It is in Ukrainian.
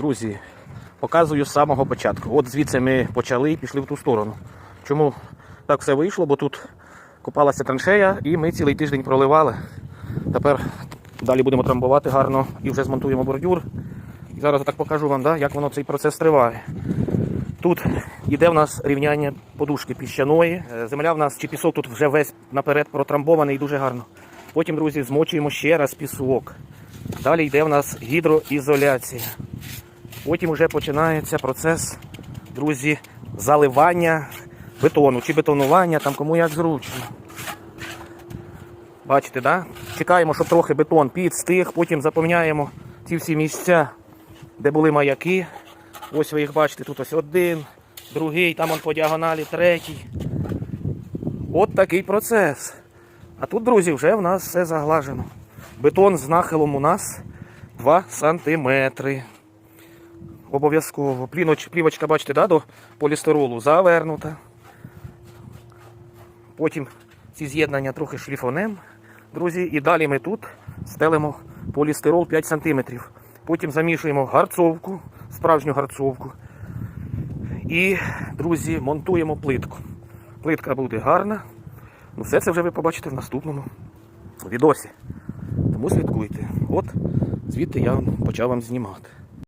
Друзі, показую з самого початку. От звідси ми почали і пішли в ту сторону. Чому так все вийшло? Бо тут копалася траншея і ми цілий тиждень проливали. Тепер далі будемо трамбувати гарно і вже змонтуємо бордюр. І зараз так покажу вам, да, як воно цей процес триває. Тут іде в нас рівняння подушки піщаної. Е, Земля в нас чи пісок тут вже весь наперед протрамбований дуже гарно. Потім, друзі, змочуємо ще раз пісок. Далі йде в нас гідроізоляція. Потім вже починається процес, друзі, заливання бетону чи бетонування, там кому як зручно. Бачите, да? Чекаємо, щоб трохи бетон підстиг, потім заповняємо ці всі місця, де були маяки. Ось ви їх бачите, тут ось один, другий, там он по діагоналі, третій. От такий процес. А тут, друзі, вже в нас все заглажено. Бетон з нахилом у нас 2 сантиметри. Обов'язково. Пліноч, плівочка, бачите, да, до полістиролу завернута. Потім ці з'єднання трохи шліфонем, друзі. І далі ми тут стелимо полістирол 5 см. Потім замішуємо гарцовку, справжню гарцовку. І, друзі, монтуємо плитку. Плитка буде гарна. Ну, все це вже ви побачите в наступному відосі. Тому слідкуйте. От звідти я почав вам знімати.